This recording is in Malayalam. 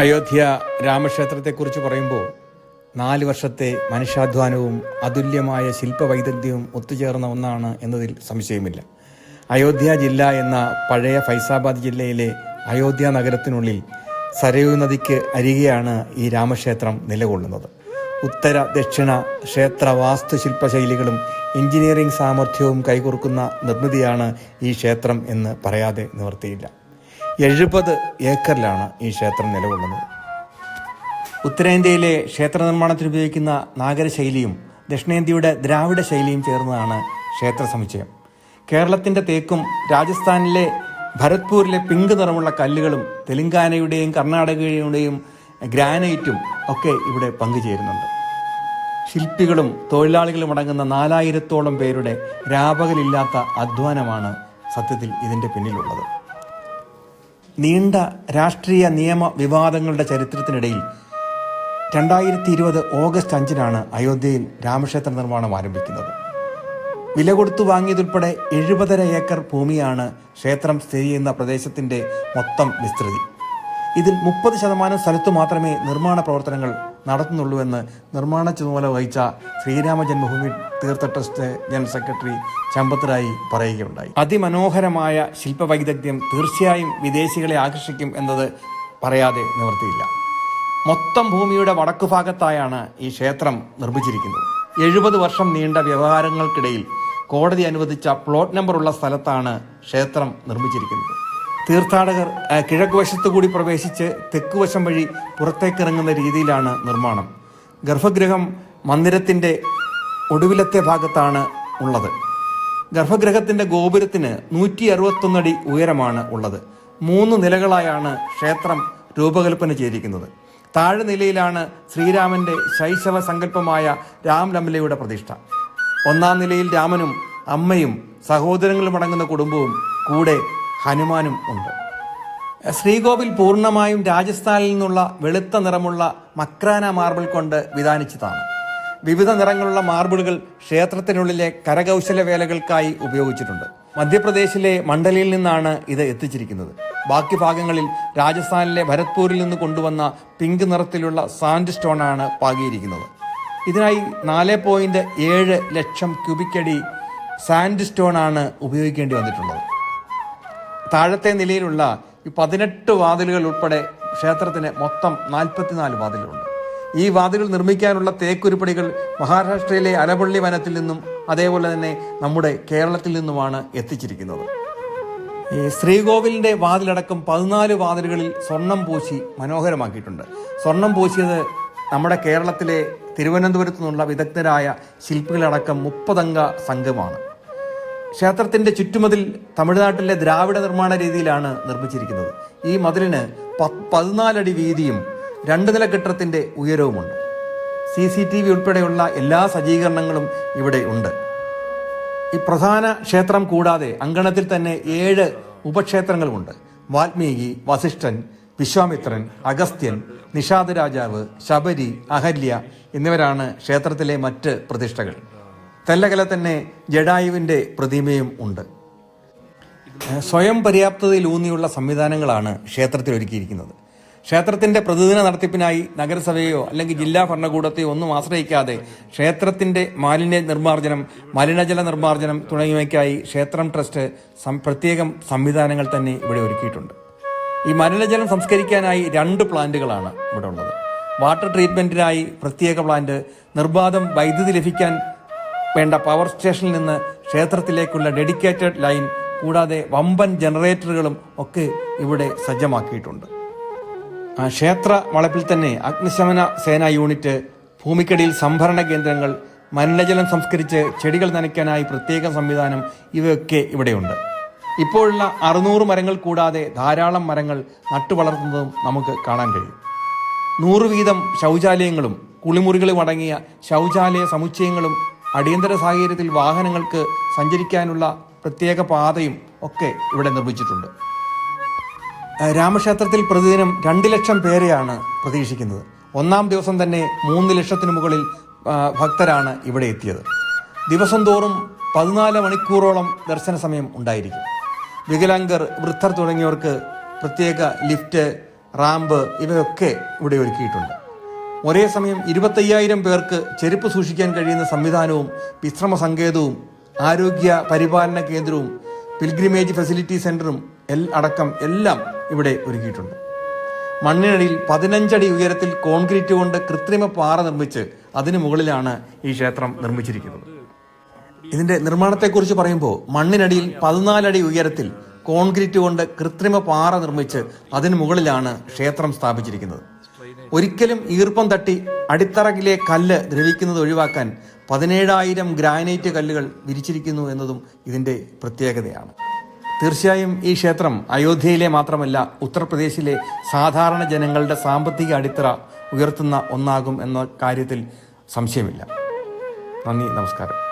അയോധ്യ രാമക്ഷേത്രത്തെക്കുറിച്ച് പറയുമ്പോൾ നാല് വർഷത്തെ മനുഷ്യാധ്വാനവും അതുല്യമായ ശില്പവൈദഗ്ധ്യവും ഒത്തുചേർന്ന ഒന്നാണ് എന്നതിൽ സംശയമില്ല. അയോധ്യ ജില്ല എന്ന പഴയ ഫൈസാബാദ് ജില്ലയിലെ അയോധ്യ നഗരത്തിനുള്ളിൽ സരയൂ നദിക്ക് അരികെയാണ് ഈ രാമക്ഷേത്രം നിലകൊള്ളുന്നത്. ഉത്തര ദക്ഷിണ ക്ഷേത്ര വാസ്തുശില്പ ശൈലികളും എഞ്ചിനീയറിംഗ് സാമർഥ്യവും കൈകൊർക്കുന്ന നിർമ്മിതിയാണ് ഈ ക്ഷേത്രം എന്ന് പറയാതെ നിവർത്തിയില്ല. എഴുപത് ഏക്കറിലാണ് ഈ ക്ഷേത്രം നിലകൊള്ളുന്നത്. ഉത്തരേന്ത്യയിലെ ക്ഷേത്ര നിർമ്മാണത്തിന് ഉപയോഗിക്കുന്ന നാഗരശൈലിയും ദക്ഷിണേന്ത്യയുടെ ദ്രാവിഡ ശൈലിയും ചേർന്നതാണ് ക്ഷേത്ര സമുച്ചയം. കേരളത്തിന്റെ തേക്കും രാജസ്ഥാനിലെ ഭരത്പൂരിലെ പിങ്ക് നിറമുള്ള കല്ലുകളും തെലങ്കാനയുടെയും കർണാടകയുടെയും ഗ്രാനൈറ്റും ഒക്കെ ഇവിടെ പങ്കുചേരുന്നുണ്ട്. ശില്പികളും തൊഴിലാളികളും അടങ്ങുന്ന നാലായിരത്തോളം പേരുടെ രാപകലില്ലാത്ത അധ്വാനമാണ് സത്യത്തിൽ ഇതിന്റെ പിന്നിലുള്ളത്. നീണ്ട രാഷ്ട്രീയ നിയമ വിവാദങ്ങളുടെ ചരിത്രത്തിനിടയിൽ രണ്ടായിരത്തി ഇരുപത് ഓഗസ്റ്റ് അഞ്ചിനാണ് അയോധ്യയിൽ രാമക്ഷേത്ര നിർമ്മാണം ആരംഭിക്കുന്നത്. വില കൊടുത്തു വാങ്ങിയതുൾപ്പെടെ എഴുപതര ഏക്കർ ഭൂമിയാണ് ക്ഷേത്രം സ്ഥിതി ചെയ്യുന്ന പ്രദേശത്തിന്റെ മൊത്തം വിസ്തൃതി. ഇതിൽ മുപ്പത് ശതമാനം സ്ഥലത്തു മാത്രമേ നിർമ്മാണ പ്രവർത്തനങ്ങൾ നടത്തുന്നുള്ളൂവെന്ന് നിർമ്മാണ ചുമതല വഹിച്ച Shri Rama Janmabhoomi Teertha trust general secretary ചമ്പത്തരായി പറയുകയുണ്ടായി. അതിമനോഹരമായ ശില്പവൈദഗ്ധ്യം തീർച്ചയായും വിദേശികളെ ആകർഷിക്കും എന്നത് പറയാതെ നിവർത്തിയില്ല. മൊത്തം ഭൂമിയുടെ വടക്കു ഭാഗത്തായാണ് ഈ ക്ഷേത്രം നിർമ്മിച്ചിരിക്കുന്നത്. എഴുപത് വർഷം നീണ്ട വ്യവഹാരങ്ങൾക്കിടയിൽ കോടതി അനുവദിച്ച പ്ലോട്ട് നമ്പറുള്ള സ്ഥലത്താണ് ക്ഷേത്രം നിർമ്മിച്ചിരിക്കുന്നത്. തീർത്ഥാടകർ കിഴക്ക് വശത്തു കൂടി പ്രവേശിച്ച് തെക്ക് വശം വഴി പുറത്തേക്കിറങ്ങുന്ന രീതിയിലാണ് നിർമ്മാണം. ഗർഭഗൃഹം മന്ദിരത്തിന്റെ ഒടുവിലത്തെ ഭാഗത്താണ് ഉള്ളത്. ഗർഭഗൃഹത്തിന്റെ ഗോപുരത്തിന് നൂറ്റി അറുപത്തൊന്നടി ഉയരമാണ് ഉള്ളത്. മൂന്ന് നിലകളായാണ് ക്ഷേത്രം രൂപകൽപ്പന ചെയ്തിരിക്കുന്നത്. താഴെ നിലയിലാണ് ശ്രീരാമന്റെ ശൈശവ സങ്കല്പമായ രാംലമലയുടെ പ്രതിഷ്ഠ. ഒന്നാം നിലയിൽ രാമനും അമ്മയും സഹോദരങ്ങളും അടങ്ങുന്ന കുടുംബവും കൂടെ ഹനുമാനും ഉണ്ട്. ശ്രീകോവിൽ പൂർണമായും രാജസ്ഥാനിൽ നിന്നുള്ള വെളുത്ത നിറമുള്ള മക്രാന മാർബിൾ കൊണ്ട് വിധാനിച്ചതാണ്. വിവിധ നിറങ്ങളുള്ള മാർബിളുകൾ ക്ഷേത്രത്തിനുള്ളിലെ കരകൗശല വേലകൾക്കായി ഉപയോഗിച്ചിട്ടുണ്ട്. മധ്യപ്രദേശിലെ മണ്ഡലിയിൽ നിന്നാണ് ഇത് എത്തിച്ചിരിക്കുന്നത്. ബാക്കി ഭാഗങ്ങളിൽ രാജസ്ഥാനിലെ ഭരത്പൂരിൽ നിന്ന് കൊണ്ടുവന്ന പിങ്ക് നിറത്തിലുള്ള സാൻഡ് സ്റ്റോൺ ആണ് പാകിയിരിക്കുന്നത്. ഇതിനായി നാല് പോയിന്റ് ഏഴ് ലക്ഷം ക്യൂബിക്കടി സാൻഡ് സ്റ്റോൺ ആണ് ഉപയോഗിക്കേണ്ടി വന്നിട്ടുള്ളത്. താഴത്തെ നിലയിലുള്ള ഈ പതിനെട്ട് വാതിലുകൾ ഉൾപ്പെടെ ക്ഷേത്രത്തിന് മൊത്തം നാൽപ്പത്തിനാല് വാതിലുണ്ട് ഈ വാതിലുകൾ നിർമ്മിക്കാനുള്ള തേക്കുരുപ്പടികൾ മഹാരാഷ്ട്രയിലെ അലപള്ളി വനത്തിൽ നിന്നും അതേപോലെ തന്നെ നമ്മുടെ കേരളത്തിൽ നിന്നുമാണ് എത്തിച്ചിരിക്കുന്നത്. ഈ ശ്രീകോവിലിന്റെ വാതിലടക്കം പതിനാല് വാതിലുകളിൽ സ്വർണം പൂശി മനോഹരമാക്കിയിട്ടുണ്ട്. സ്വർണം പൂശിയത് നമ്മുടെ കേരളത്തിലെ തിരുവനന്തപുരത്തു നിന്നുള്ള വിദഗ്ധരായ ശില്പികളടക്കം മുപ്പതംഗ സംഘമാണ്. ക്ഷേത്രത്തിന്റെ ചുറ്റുമതിൽ തമിഴ്നാട്ടിലെ ദ്രാവിഡ നിർമ്മാണ രീതിയിലാണ് നിർമ്മിച്ചിരിക്കുന്നത്. ഈ മതിലിന് പതിനാലടി വീതിയും രണ്ട് നില കെട്ടിടത്തിന്റെ ഉയരവുമുണ്ട്. സി സി ടി വി ഉൾപ്പെടെയുള്ള എല്ലാ സജ്ജീകരണങ്ങളും ഇവിടെ ഉണ്ട്. ഈ പ്രധാന ക്ഷേത്രം കൂടാതെ അങ്കണത്തിൽ തന്നെ ഏഴ് ഉപക്ഷേത്രങ്ങളുമുണ്ട്. വാൽമീകി വസിഷ്ഠൻ വിശ്വാമിത്രൻ അഗസ്ത്യൻ നിഷാദ രാജാവ് ശബരി അഹല്യ എന്നിവരാണ് ക്ഷേത്രത്തിലെ മറ്റ് പ്രതിഷ്ഠകൾ. തെല്ലകല തന്നെ ജഡായുവിന്റെ പ്രതിമയും ഉണ്ട്. സ്വയം പര്യാപ്തതയിൽ ഊന്നിയുള്ള സംവിധാനങ്ങളാണ് ക്ഷേത്രത്തിൽ ഒരുക്കിയിരിക്കുന്നത്. ക്ഷേത്രത്തിന്റെ പ്രതിദിന നടത്തിപ്പിനായി നഗരസഭയോ അല്ലെങ്കിൽ ജില്ലാ ഭരണകൂടത്തെയോ ഒന്നും ആശ്രയിക്കാതെ ക്ഷേത്രത്തിന്റെ മാലിന്യ നിർമ്മാർജനം മലിനജല നിർമ്മാർജനം തുടങ്ങിയവയ്ക്കായി ക്ഷേത്രം ട്രസ്റ്റ് പ്രത്യേകം സംവിധാനങ്ങൾ തന്നെ ഇവിടെ ഒരുക്കിയിട്ടുണ്ട്. ഈ മലിനജലം സംസ്കരിക്കാനായി രണ്ട് പ്ലാന്റുകളാണ് ഇവിടെ ഉള്ളത്. വാട്ടർ ട്രീറ്റ്മെന്റിനായി പ്രത്യേക പ്ലാന്റ് നിർബാധം വൈദ്യുതി ലഭിക്കാൻ വേണ്ട പവർ സ്റ്റേഷനിൽ നിന്ന് ക്ഷേത്രത്തിലേക്കുള്ള ഡെഡിക്കേറ്റഡ് ലൈൻ കൂടാതെ വമ്പൻ ജനറേറ്ററുകളും ഒക്കെ ഇവിടെ സജ്ജമാക്കിയിട്ടുണ്ട്. ക്ഷേത്ര വളപ്പിൽ തന്നെ അഗ്നിശമന സേനാ യൂണിറ്റ് ഭൂമിക്കടിയിൽ സംഭരണ കേന്ദ്രങ്ങൾ മലിനജലം സംസ്കരിച്ച് ചെടികൾ നനയ്ക്കാനായി പ്രത്യേക സംവിധാനം ഇവയൊക്കെ ഇവിടെയുണ്ട്. ഇപ്പോഴുള്ള അറുന്നൂറ് മരങ്ങൾ കൂടാതെ ധാരാളം മരങ്ങൾ നട്ടുവളർത്തുന്നതും നമുക്ക് കാണാൻ കഴിയും. നൂറ് വീതം ശൗചാലയങ്ങളും കുളിമുറികളും അടങ്ങിയ ശൗചാലയ സമുച്ചയങ്ങളും അടിയന്തര സാഹചര്യത്തിൽ വാഹനങ്ങൾക്ക് സഞ്ചരിക്കാനുള്ള പ്രത്യേക പാതയും ഒക്കെ ഇവിടെ നിർമ്മിച്ചിട്ടുണ്ട്. രാമക്ഷേത്രത്തിൽ പ്രതിദിനം രണ്ട് ലക്ഷം പേരെയാണ് പ്രതീക്ഷിക്കുന്നത്. ഒന്നാം ദിവസം തന്നെ മൂന്ന് ലക്ഷത്തിന് മുകളിൽ ഭക്തരാണ് ഇവിടെ എത്തിയത്. ദിവസം തോറും പതിനാല് മണിക്കൂറോളം ദർശന സമയം ഉണ്ടായിരിക്കും. വികലാംഗർ വൃദ്ധർ തുടങ്ങിയവർക്ക് പ്രത്യേക ലിഫ്റ്റ് റാമ്പ് ഇവയൊക്കെ ഇവിടെ ഒരുക്കിയിട്ടുണ്ട്. ഒരേ സമയം ഇരുപത്തയ്യായിരം പേർക്ക് ചെരുപ്പ് സൂക്ഷിക്കാൻ കഴിയുന്ന സംവിധാനവും വിശ്രമ സങ്കേതവും ആരോഗ്യ പരിപാലന കേന്ദ്രവും പിൽഗ്രിമേജ് ഫെസിലിറ്റി സെന്ററും എൽ അടക്കം എല്ലാം ഇവിടെ ഒരുക്കിയിട്ടുണ്ട്. മണ്ണിനടിയിൽ പതിനഞ്ചടി ഉയരത്തിൽ കോൺക്രീറ്റ് കൊണ്ട് കൃത്രിമ പാറ നിർമ്മിച്ച് അതിനു മുകളിലാണ് ഈ ക്ഷേത്രം നിർമ്മിച്ചിരിക്കുന്നത്. ഇതിന്റെ നിർമ്മാണത്തെക്കുറിച്ച് പറയുമ്പോൾ മണ്ണിനടിയിൽ പതിനാലടി ഉയരത്തിൽ കോൺക്രീറ്റ് കൊണ്ട് കൃത്രിമ പാറ നിർമ്മിച്ച് അതിനു മുകളിലാണ് ക്ഷേത്രം സ്ഥാപിച്ചിരിക്കുന്നത്. ഒരിക്കലും ഈർപ്പം തട്ടി അടിത്തറകിലെ കല്ല് ദ്രവിക്കുന്നത് ഒഴിവാക്കാൻ പതിനേഴായിരം ഗ്രാനൈറ്റ് കല്ലുകൾ വിരിച്ചിരിക്കുന്നു എന്നതും ഇതിന്റെ പ്രത്യേകതയാണ്. തീർച്ചയായും ഈ ക്ഷേത്രം അയോധ്യയിലെ മാത്രമല്ല ഉത്തർപ്രദേശിലെ സാധാരണ ജനങ്ങളുടെ സാമ്പത്തിക അടിത്തറ ഉയർത്തുന്ന ഒന്നാകും എന്ന കാര്യത്തിൽ സംശയമില്ല. നന്ദി നമസ്കാരം.